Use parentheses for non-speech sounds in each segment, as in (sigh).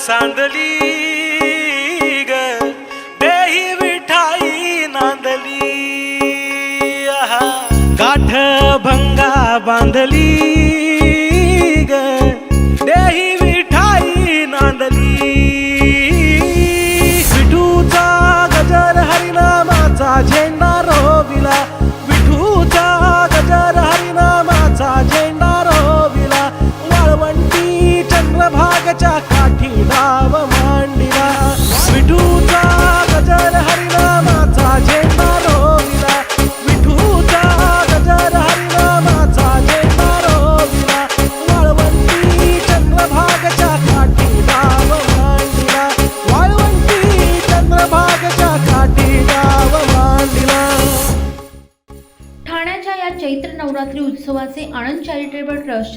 सांदली ग. देही विठाई नांदली. आहा. गाठ भंगा बांधली.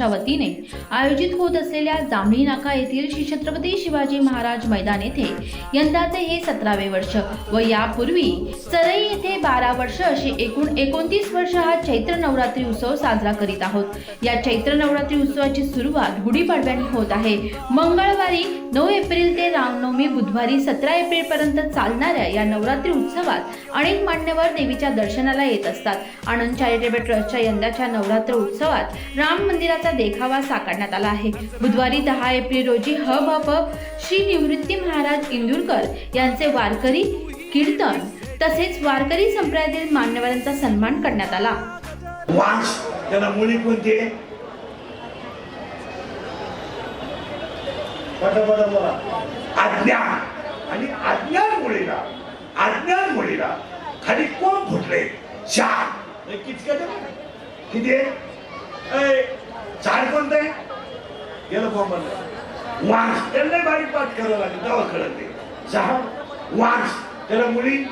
संस्थेच्या वतीने आयोजित होत असलेल्या जांभळी नाका येथील श्री छत्रपती शिवाजी महाराज मैदान येथे यंदाचे हे सतरावे वर्ष व यापूर्वी सरई येथे बारा वर्ष अशी एकूण एकोणतीस वर्ष हा चैत्र नवरात्री उत्सव साजरा करीत आहोत. या चैत्र नवरात्री उत्सवाची सुरुवात गुढीपाडव्याने होत आहे. मंगळवारी नऊ एप्रिल ते रामनवमी बुधवारी सतरा एप्रिल पर्यंत चालणाऱ्या या नवरात्री उत्सवात अनेक मान्यवर देवीच्या दर्शनाला येत असतात. आनंद चॅरिटेबल ट्रस्टच्या यंदाच्या नवरात्र उत्सवात राम मंदिराचा देखावा साकारण्यात आला आहे. बुधवारी दहा एप्रिल रोजी ह भ प श्री निवृत्ती महाराज इंदूरकर यांचे वारकरी कीर्तन तसेच वारकरी संप्रदायातील मान्यवरांचा सन्मान करण्यात आला. वांश त्याला मुली कोणती अज्ञान आणि अज्ञान मुलीला अज्ञान मुलीला खाली कोण फुटले? चार हे किती चार कोणतं? आहे गेलं कोण वास त्यांना बारीक पाठ करावं लागेल तेव्हा कळत ते. सहा. वास त्याला मुली.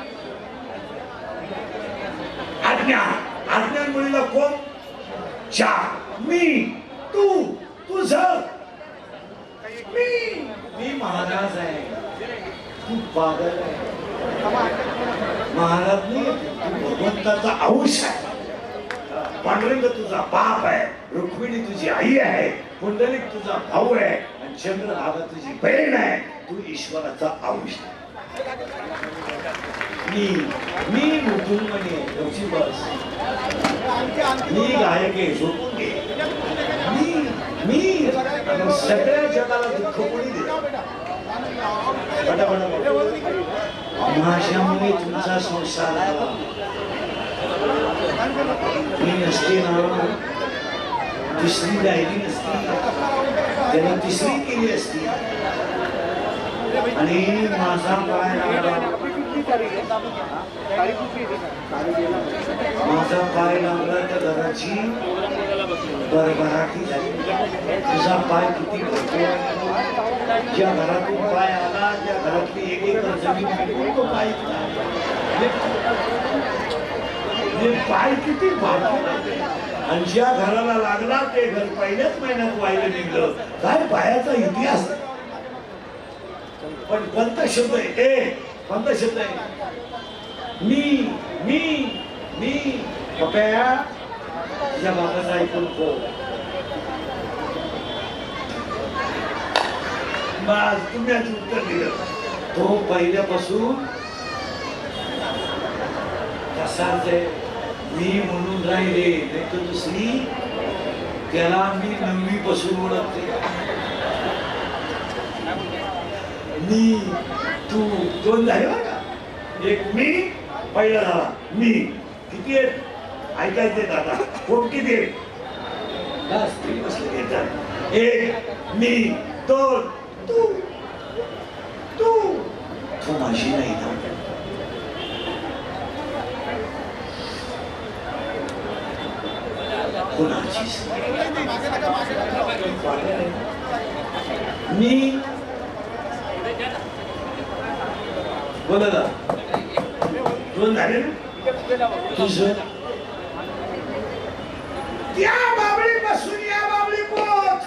आज्ञा. अज्ञान मुलीला कोण? चार. मी. तू. तुझ. मी. मी महाराज आहे. तू पागल आहे. महाराज नाही तू भगवंताचा अंश आहे. पांडुरंग तुझा बाप आहे रुक्मिणी तुझी आई आहे पुंडलिक तुझा भाऊ आहे आणि चंद्रभागा तुझी बहीण आहे. तू ईश्वराचा अंश मी मी मुकुंदमणी आहे बस. मी गायक आहे झोपून घे. मी मी सगळ्या जगाला दुःख कोणी दे माझ्यामुळे तुमचा संसार आला. मी ना. तिसरी राहिली नसती. त्यांना तिसरी केली असती. आणि माझा पाय लागला. माझा पाय लागला त्या घराची बरभराटी झाली. तुझा पाय किती भरतो ज्या घरातून पाय आला त्या घरातली एक एक जमीन तो पाय हे पाय किती भागतो आणि ज्या घराला लागला ते घर पहिल्याच महिन्यात व्हायला निघलं. काय पायाचा इतिहास? पण कोणता शब्द आहे. ए कोणता शब्द आहे. मी मी मी पप्या तुझ्या बाबाचं ऐकून पो. बस तुम्ही आज उत्तर दिलं. तो पहिल्यापासून कसा आहे. मी म्हणून राहिले नाही तर दुसरी त्याला मी नववी पासून ओळखते. मी तू दोन झाले बघा एक मी पहिला झाला. मी. किती आहेत? ऐकायचे दादा कोण किती आहेत? बस घेतात बसले येतात. एक मी दोन तू. तू. तू माझी नाही ना कोणाचीच मी बोला दोन झाले ना? तुझं त्या बाबळी बसून या बाबळी पोत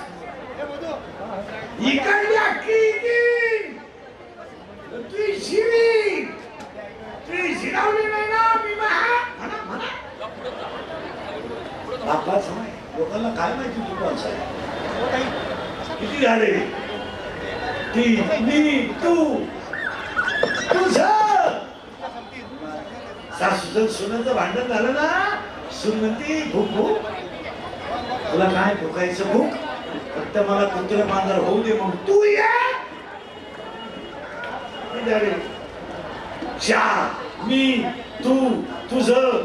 इकडली अक्की तुझी शिवी. तुझी शिरावली नाही ना मी महा म्हणा म्हणा बापाच नाही लोकांना काय माहिती तू कोणचा आहे किती झाले? ती. मी तू तुझ सासूचं सुनाचं भांडण झालं ना? सून म्हणते भूक भूक. तुला काय भुकायचं भूक? फक्त मला कुत्र मांजर होऊ दे मग तू ये. मी तू तुझं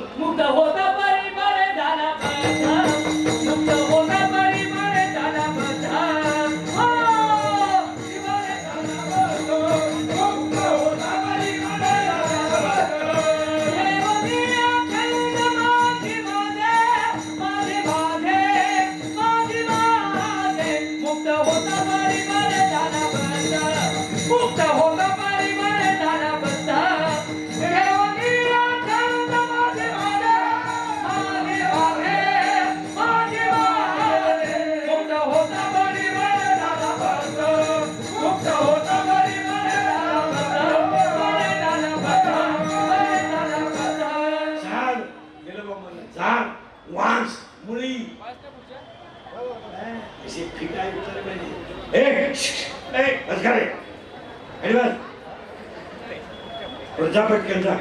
पटकन जा.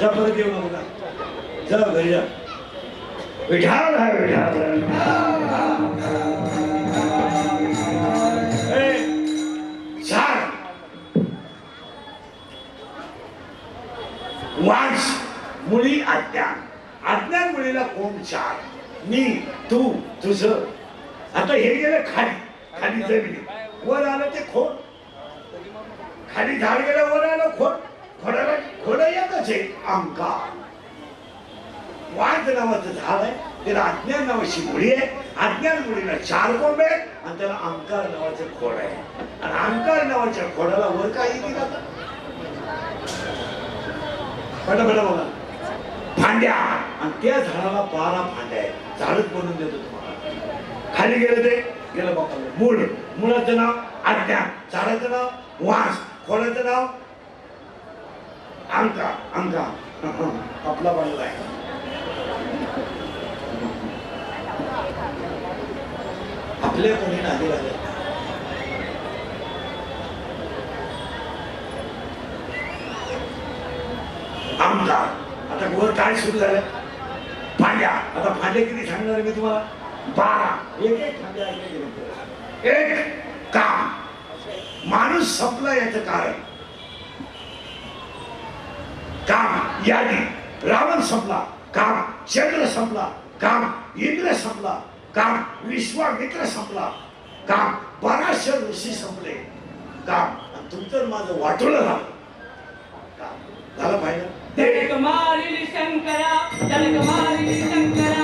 जा परत येऊ नको जा. घरी जा. विठाल आहे विठाल ए, झाड अज्ञान. अज्ञान मुलीला कोण चार? मी तू तुझ. आता हे गेलं खाली. खाली जमिनी. वर आलं ते खोट खाली झाड गेलं वर आलं खोट खोडाला खोड एकच आहे अंकार वांस नावाचं झाड आहे त्याला अज्ञान नावाची मुळी आहे. अज्ञान मुळीला चार कोंब आहेत आणि त्याला अंकार नावाचं खोड आहे. आणि अंकार नावाच्या खोडाला वर काही दिलं का पटापटा बोला. फांद्या आणि त्या झाडाला बारा फांद्या आहेत. झाडच बनवून देतो तुम्हाला. खाली गेलं ते? गेलं बाबा मूळ. मुळाचं नाव अज्ञान. झाडाचं नाव वास. खोडाचं नाव अंका अंका आपला बनला आहे. आपल्या कोणी नाही लागत आमदा आता वर काय सुरू झालं? फांद्या आता फांद्या किती सांगणार मी तुम्हाला? बारा. एक एक फांद्या एक काम. माणूस संपला याचं कारण. काम यादी. रावण संपला काम. चंद्र संपला काम. इंद्र संपला काम. विश्वामित्र संपला काम. पराशर ऋषी संपले काम. आणि तुमचं माझं वाटोळं झालं. काम. झालं पाहिजे शंकरा शंकरा.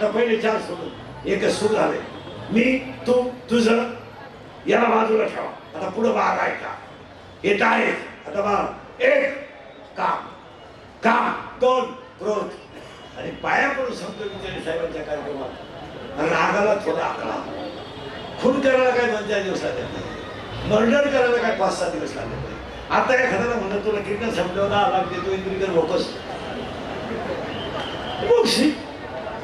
आता पहिले चार सोडून. एकच सुरू झाले. मी तू तुझं याला बाजूला ठेवा. आता पुढं बाग आहे का? येत आहे. आता बाग एक काम. काम दोन क्रोध. आणि पाया पडून सांगतो विचारे साहेबांच्या कार्यक्रमात. रागाला थोडा आकडा. खून करायला काय दोन चार दिवस लागले मर्डर करायला काय पाच सहा दिवस लागले आता एखाद्याला म्हणत तुला किडनॅप समजवला आला की देतो इंद्रिकर होतोस. मोक्षी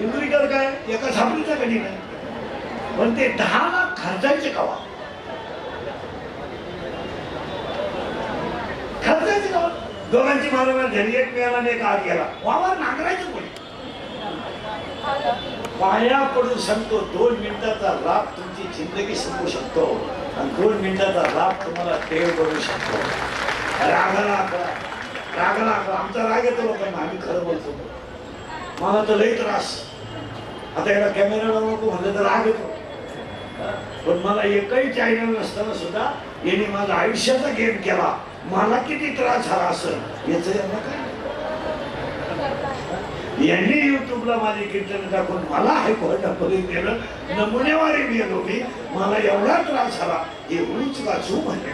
इंदुरीकर काय? एका सापडीचा कधी नाही पण ते दहा लाख खर्चायचे कवा? खर्चायचे कवा? दोघांची मारामार घरी एक मिळाला आणि एक आत गेला. वावर नांगरायचं कोणी? पाया पडून सांगतो दोन मिनिटाचा लाभ तुमची जिंदगी संपू शकतो. आणि दोन मिनिटाचा लाभ तुम्हाला देव करू शकतो. रागाला आकरा रागाला आकरा आमचा राग येतो लोकांना आम्ही खरं बोलतो. मला तर लई त्रास. आता याला कॅमेरा नको म्हणलं तर राग येतो. पण मला एकही चॅनल नसताना सुद्धा यांनी माझा आयुष्याचा गेम केला. मला किती त्रास झाला असं याच यांना काय? यांनी युट्यूबला माझे कीर्तन टाकून मला हायकोर्टापर्यंत गेलं नमुनेवारी गेलो मी. मला एवढा त्रास झाला एवढीच वाचू म्हणले.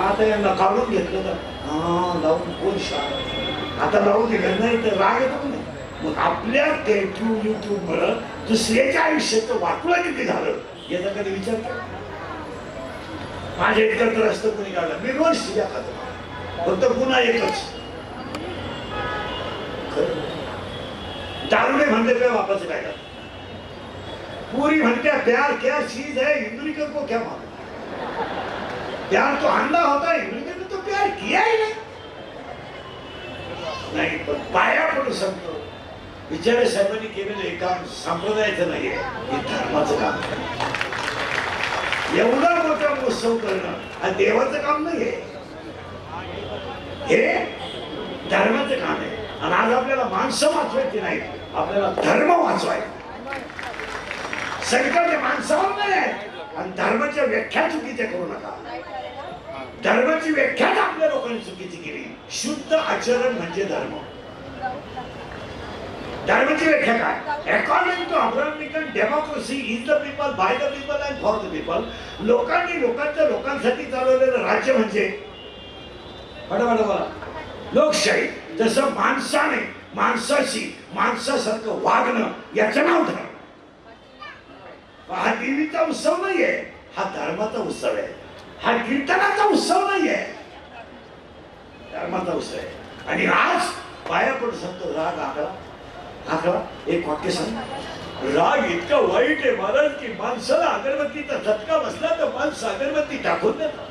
आता यांना काढून घेतलं तर हा लावून कोण शाळा? आता लावून दिलं नाही तर राग येतो नाही? मग आपल्या युट्यूब युट्यूबमुळं दुसऱ्याच्या आयुष्याचं वाटलं किती झालं याचा कधी विचार केला माझ्या तर असतं कोणी काढलं मी रोज शिव्या खातो. फक्त पुन्हा एकच. म्हणजे, दारुडे म्हणते काय वापस काय का पूरी म्हणते प्यार क्या चीज है इंद्रिकर को क्या मालूम. प्यार तो अंडा होता है ने तो प्यार किया ही नहीं. नाही पण पाया पडू सांगतो विचार साहेबांनी केलेलं हे काम संप्रदायाचं नाहीये हे धर्माचं काम एवढा मोठा उत्सव करणं हा देवाचं काम नाही हे धर्माचं काम आहे. आणि आज आपल्याला माणसं वाचवायची नाही आपल्याला धर्म वाचवाय संकट माणसावर नाही आणि धर्माच्या व्याख्या चुकीच्या करू नका. धर्माची व्याख्याच आपल्या लोकांनी चुकीची केली. शुद्ध आचरण म्हणजे धर्म. धर्माची व्याख्या काय? According to Abraham Lincoln democracy is the people by the people and for the people लोकांनी लोकांच्या लोकांसाठी चालवलेलं राज्य म्हणजे? बडा बडा लोकशाही जसं माणसाने माणसाशी माणसासारखं वागणं याचं नाव धर्म. हा देवीचा उत्सव नाहीये. हा धर्माचा उत्सव आहे. हा कीर्तनाचा उत्सव नाहीये. धर्माचा उत्सव आहे. आणि आज पाया पडू शकतो राग आकडा आकडा एक वाक्य सांग राग इतका वाईट आहे महाराज की माणसाला अगरबत्तीचा झटका बसला तर माणसं अगरबत्ती टाकून देतात.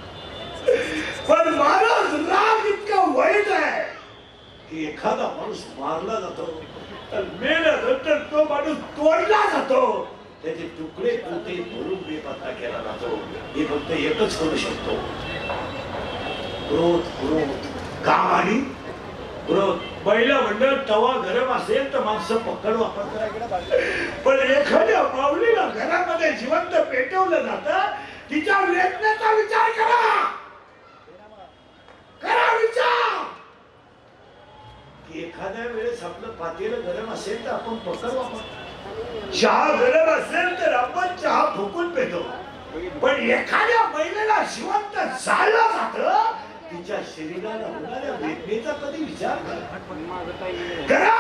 पण महाराज राग इतका वाईट आहे की एखादा माणूस मारला जातो तर मेल्यानंतर तो माणूस तोडला जातो. त्याचे तुकडे तुकडे भरून बेपत्ता केला जातो. हे फक्त एकच करू शकतो. क्रोध क्रोध. काम आणि? क्रोध. पहिलं म्हणलं तवा गरम असेल तर माणसं पकड वापर पण एखाद्या माऊलीला घरामध्ये जिवंत पेटवलं जात तिच्या वेदनेचा विचार करा. करा विचार. की एखाद्या वेळेस आपलं पातेलं गरम असेल तर आपण पकड वापर चहा गरम असेल तर आपण चहा फुकून पेतो. पण एखाद्या महिलेला जिवंत झालं जात तिच्या शरीराला होणाऱ्या वेदनेचा कधी विचार करा.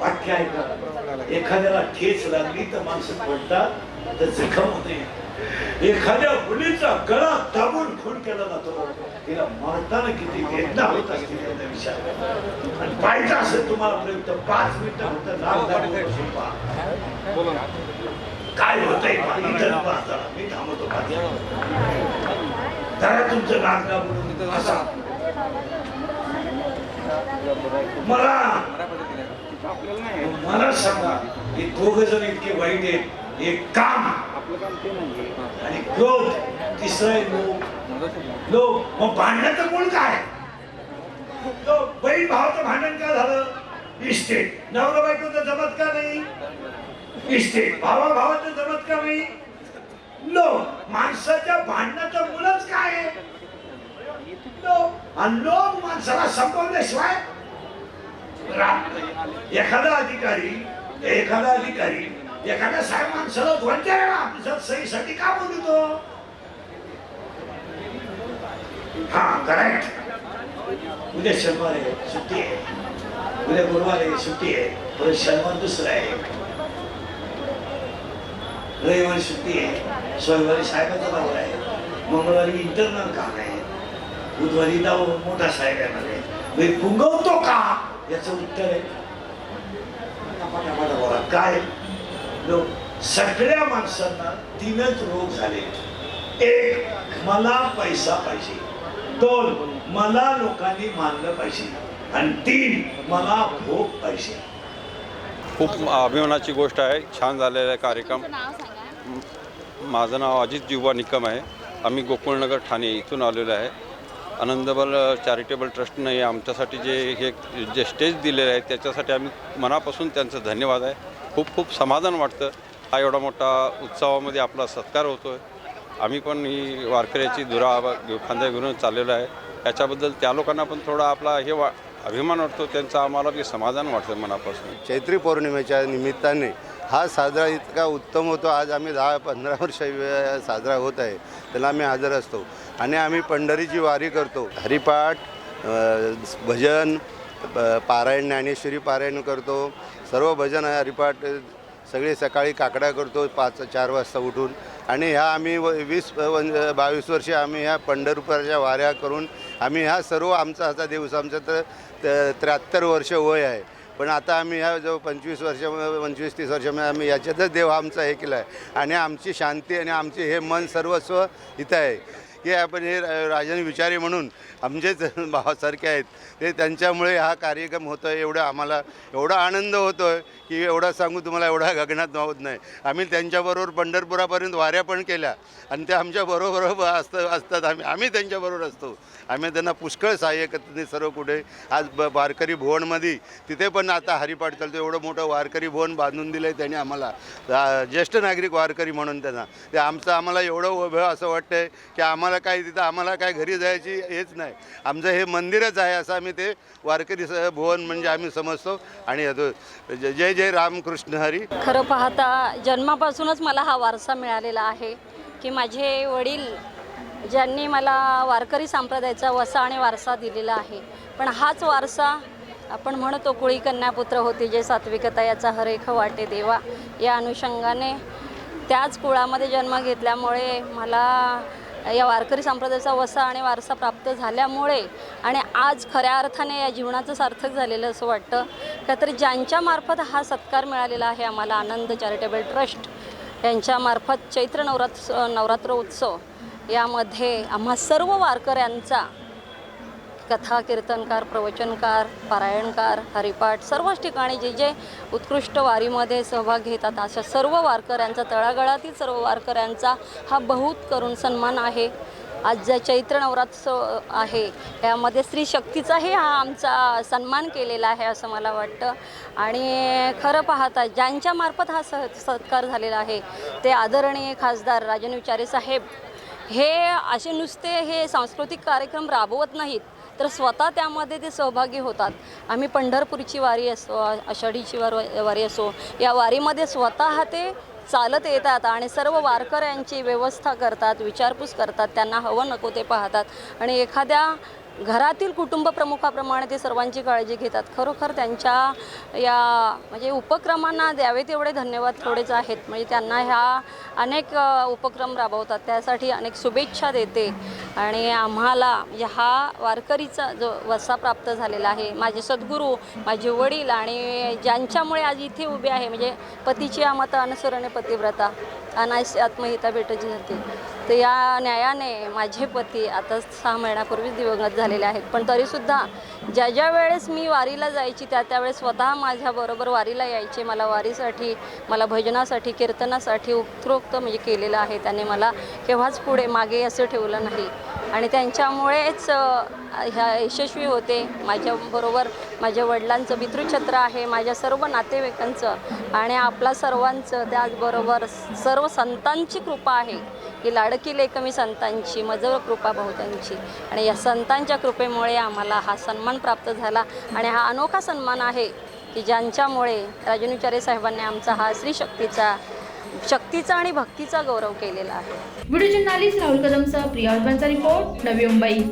वाक्य ऐका. एखाद्याला ठेच लागली तर माणसं पडतात तर जखम होते. एखाद्या मुलीचा गळा दाबून खून केला जातो. तिला मारताना किती वेदना होत असतील याचा विचार करा. आणि पाहिजे असेल तुम्हाला प्रयुक्त पाच मिनिटं फक्त दाबून बसून पहा. काय होतंय. मी थांबवतो धरा तुमचं नाच दाबून असा. मला मला सांगा हे दोघ जण इतके वाईट आहेत. एक काम आणि क्रोध तिसरं आहे लोक लोक मग तर मूळ काय? लोक बहीण भावाचं भांडण का झालं? इस्टेट. नवरा बायकोचं जमत का नाही? इस्टेट. भावा भावाचं जमत का नाही? लोक माणसाच्या भांडणाचं मुलंच काय आहे? लोक आणि माणसाला संपवल्याशिवाय एखादा अधिकारी एखादा अधिकारी एखाद्या साहेब माणसाला कोणत्या चार वेळा ऑफिसात सहीसाठी का बोलतो? हा करेक्ट उद्या शनिवार आहे सुट्टी आहे. उद्या गुरुवार आहे सुट्टी आहे. परत शनिवार दुसरा आहे. रविवारी सुट्टी आहे सोमवारी साहेबाचा दौरा आहे मंगळवारी इंटरनल काम आहे बुधवारी दाव मोठा साहेब येणार आहे म्हणजे पुंगवतो का? याचं उत्तर आहे. बोला काय लोक सगळ्या माणसांना तीनच रोग झाले एक मला पैसा पाहिजे दोन मला लोकांनी मानलं पाहिजे आणि तीन मला भोग पाहिजे खूप अभिमानाची गोष्ट आहे छान झालेला आहे कार्यक्रम माझं नाव अजित जिव्हा निकम आहे. आम्ही गोकुळनगर ठाणे इथून आलेलो आहे. आनंदबल चॅरिटेबल ट्रस्टनं हे आमच्यासाठी जे हे जे स्टेज दिलेलं आहे त्याच्यासाठी आम्ही मनापासून त्यांचं धन्यवाद आहे. खूप खूप समाधान वाटतं. हा एवढा मोठा उत्सवामध्ये आपला सत्कार होतो आहे आम्ही पण ही वारकऱ्याची दुरा खांद्या घेऊन चाललेलो आहे. याच्याबद्दल त्या लोकांना पण थोडा आपला हे वा अभिमान वाटतो त्यांचं आम्हाला की समाधान वाटतं मनापासून. चैत्री पौर्णिमेच्या निमित्ताने हा साजरा इतका उत्तम होतो आज आम्ही दहा पंधरा वर्ष साजरा होत आहे त्याला आम्ही हजर असतो. आणि आम्ही पंढरीची वारी करतो. हरिपाठ भजन पारायण ज्ञानेश्वरी पारायण करतो. सर्व भजन हरिपाठ सगळे सकाळी काकडा करतो पाच चार वाजता उठून. आणि ह्या आम्ही व- वीस बावीस वर्षे आम्ही ह्या पंढरपुराच्या वाऱ्या करून आम्ही ह्या सर्व आमचा आता दिवस आमचा तर त- त्र्याहत्तर वर्ष वय आहे. पण आता आम्ही ह्या जो पंचवीस वर्ष पंचवीस तीस वर्षामध्ये म्हणजे आम्ही याच्यातच देव आमचा हे केला आहे आणि आमची शांती आणि आमचे हे मन सर्वस्व इथं आहे. की आपण हे रा- राजन विचारी म्हणून आमचेच (laughs) भावासारखे आहेत. ते त्यांच्यामुळे हा कार्यक्रम होतो आहे एवढं आम्हाला एवढा आनंद होतो आहे की एवढा सांगू तुम्हाला एवढा गगनात मावत नाही. आम्ही त्यांच्याबरोबर पंढरपुरापर्यंत वाऱ्या पण केल्या. आणि ते आमच्याबरोबर असत असतात. आम्ही आम्ही त्यांच्याबरोबर असतो. आम्ही त्यांना पुष्कळ सहाय्य करतो सर्व कुठे. आज ब वारकरी भुवनमध्ये तिथे पण आता हरिपाठ चालतो एवढं मोठं वारकरी भुवन बांधून दिलं आहे त्यांनी आम्हाला. ज्येष्ठ नागरिक वारकरी म्हणून त्यांना. ते आमचं आम्हाला एवढं उभं असं वाटतं आहे की आम्हाला काय तिथं आम्हाला काय घरी जायची हेच नाही. आमचं हे मंदिरच आहे असं आम्ही ते वारकरी स- भुवन म्हणजे आम्ही समजतो. आणि जय जय रामकृष्ण हरी. खरं पाहता जन्मापासूनच मला हा वारसा मिळालेला आहे. की माझे वडील ज्यांनी मला वारकरी संप्रदायाचा वसा आणि वारसा दिलेला आहे. पण हाच वारसा आपण म्हणतो कुळी कन्यापुत्र होती जे सात्विकता याचा हरेख वाटे देवा. या अनुषंगाने त्याच कुळामध्ये जन्म घेतल्यामुळे मला या वारकरी संप्रदायाचा वसा आणि वारसा प्राप्त झाल्यामुळे आणि आज खऱ्या अर्थाने या जीवनाचं सार्थक झालेलं असं वाटतं. का तरी ज्यांच्यामार्फत हा सत्कार मिळालेला आहे आम्हाला आनंद चॅरिटेबल ट्रस्ट यांच्यामार्फत चैत्र नवरात्र नवरात्र उत्सव. यामध्ये आम्हा सर्व वारकऱ्यांचा कथा कीर्तनकार प्रवचनकार पारायणकार हरिपाठ सर्वच ठिकाणी जे जे उत्कृष्ट वारीमध्ये सहभाग घेतात अशा सर्व वारकऱ्यांचा तळागळातील सर्व वारकऱ्यांचा हा बहुत करून सन्मान आहे. आज ज्या चैत्र नवरात्रोत्सव आहे. यामध्ये स्त्री शक्तीचाही हा आमचा सन्मान केलेला आहे असं मला वाटतं. आणि खरं पाहता ज्यांच्यामार्फत हा स सत्कार झालेला आहे ते आदरणीय खासदार राजन विचारे साहेब. हे असे नुसते हे सांस्कृतिक कार्यक्रम राबवत नाहीत तर स्वतः त्यामध्ये ते सहभागी होतात. आम्ही पंढरपूरची वारी असो आषाढीची वार वारी असो या वारीमध्ये स्वतः ते चालत येतात आणि सर्व वारकऱ्यांची व्यवस्था करतात विचारपूस करतात त्यांना हवं नको ते पाहतात. आणि एखाद्या घरातील कुटुंब प्रमुखाप्रमाणे ते सर्वांची काळजी घेतात. खरोखर त्यांच्या या म्हणजे उपक्रमांना द्यावे तेवढे धन्यवाद थोडेच आहेत. म्हणजे त्यांना ह्या अनेक उपक्रम राबवतात. त्यासाठी अनेक शुभेच्छा देते. आणि आम्हाला म्हणजे हा वारकरीचा जो वसा प्राप्त झालेला आहे माझे सद्गुरू माझे वडील आणि ज्यांच्यामुळे आज इथे उभे आहे म्हणजे पतीची आमत अनुसरणे पतिव्रता अनायस आत्महिता भेटची जाते तर या न्यायाने माझे पती आता सहा महिन्यापूर्वीच दिवंगत झालेले आहेत. पण तरीसुद्धा ज्या ज्या वेळेस मी वारीला जायची त्या त्यावेळेस स्वतः माझ्याबरोबर वारीला यायचे. मला वारीसाठी मला भजनासाठी कीर्तनासाठी उपरोक्त म्हणजे केलेलं आहे. त्याने मला केव्हाच पुढे मागे असं ठेवलं नाही. आणि त्यांच्यामुळेच ह्या यशस्वी होते. माझ्याबरोबर माझ्या वडिलांचं पितृछत्र आहे माझ्या सर्व नातेवाईकांचं आणि आपला सर्वांचं त्याचबरोबर सर्व संतांची कृपा आहे. की लाडकी लेखमी संतांची मजर कृपा बहुतांची. आणि या संतांच्या कृपेमुळे आम्हाला हा सन्मान प्राप्त झाला. आणि हा अनोखा सन्मान आहे की ज्यांच्यामुळे राजनुचारे साहेबांनी आमचा हा स्त्रीशक्तीचा शक्तीचा आणि भक्तीचा गौरव केलेला आहे. व्हिडिओ जर्नालिस्ट राहुल कदमचा प्रिया रिपोर्ट नवी मुंबई.